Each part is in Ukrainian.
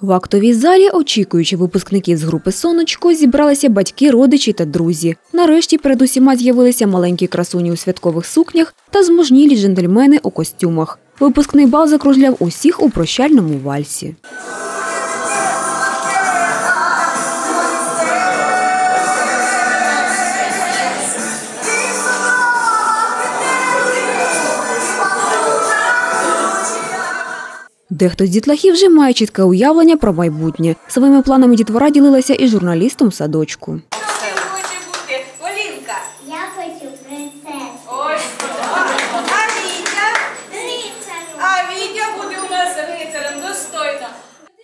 В актовій залі, очікуючи випускників з групи Сонечко, зібралися батьки, родичі та друзі. Нарешті перед усіма з'явилися маленькі красуні у святкових сукнях та зможнілі джентльмени у костюмах. Випускний бал закружляв усіх у прощальному вальсі. Дехто з дітлахів вже має чітке уявлення про майбутнє. Своїми планами дітвора ділилася і журналістом садочку. Хто хоче бути? Полінка. Я хочу принцесу. Ось. А Вітя? А Вітя буде у нас рицарем, достойно.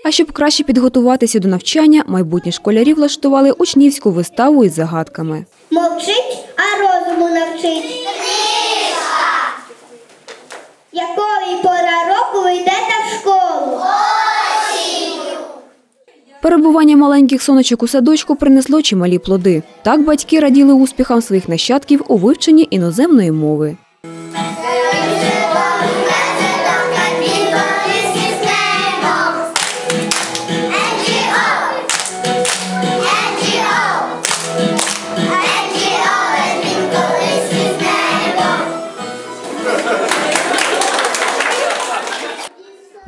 А щоб краще підготуватися до навчання, майбутні школярі влаштували учнівську виставу із загадками. Мовчить, а розуму навчить. Якої пора року ви йдете в школу? Перебування маленьких сонечок у садочку принесло чималі плоди. Так батьки раділи успіхам своїх нащадків у вивченні іноземної мови.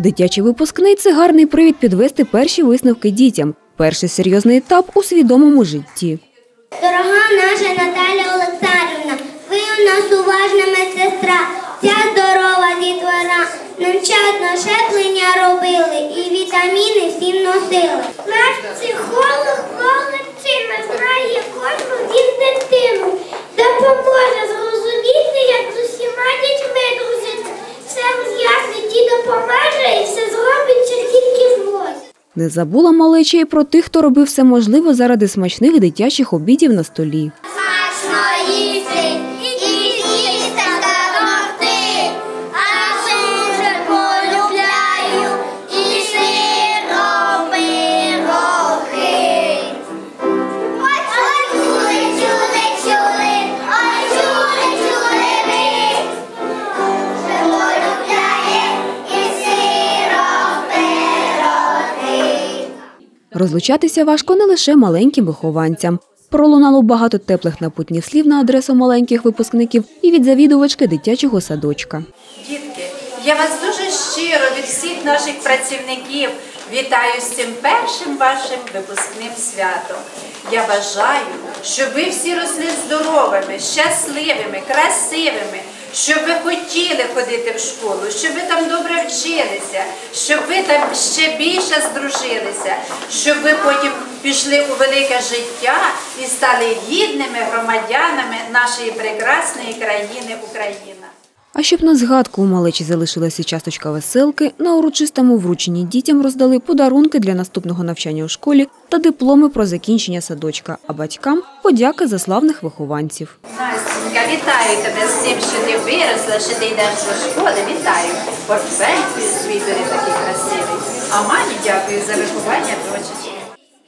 Дитячий випускний це гарний привід підвести перші висновки дітям. Перший серйозний етап у свідомому житті. Дорога наша Наталя Олександрівна, ви у нас уважна медсестра, ця здорова дітвора. Навчатно щеплення робили і вітаміни всім носили. Наш психолог Не забула малеча і про тих, хто робив все можливе заради смачних дитячих обідів на столі. Розлучатися важко не лише маленьким вихованцям. Пролунало багато теплих напутніх слів на адресу маленьких випускників і від завідувачки дитячого садочка. Дітки, я вас дуже щиро від всіх наших працівників вітаю з цим першим вашим випускним святом. Я бажаю, щоб ви всі росли здоровими, щасливими, красивими, щоб ви хотіли ходити в школу, щоб ви там добре вчилися, щоб ви там ще більше здружилися, щоб ви потім пішли у велике життя і стали гідними громадянами нашої прекрасної країни Україна. А щоб на згадку у малечі залишилася часточка веселки, на урочистому врученні дітям роздали подарунки для наступного навчання у школі та дипломи про закінчення садочка, а батькам подяка за славних вихованців. Настенька, вітаю тебе з тим, що ти виросла, що ти йдеш до школи. Вітаю. Портфель свій бери такий красивий. А мамі дякую за виховання дочечки.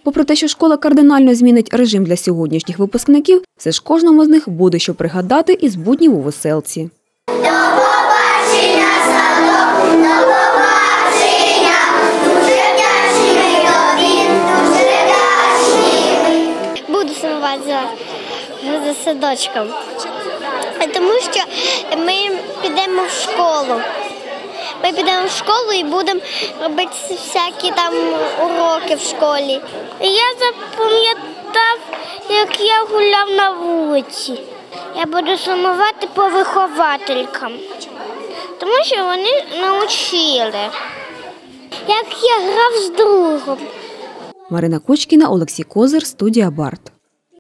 Попри те, що школа кардинально змінить режим для сьогоднішніх випускників, все ж кожному з них буде що пригадати із буднів у веселці. За, за садочком. Тому що ми підемо в школу. Ми підемо в школу і будемо робити всякі там уроки в школі. Я запам'ятав, як я гуляв на вулиці. Я буду сумувати по вихователькам, тому що вони навчили, як я грав з другом. Марина Кочкіна, Олексій Козир, студія Барт.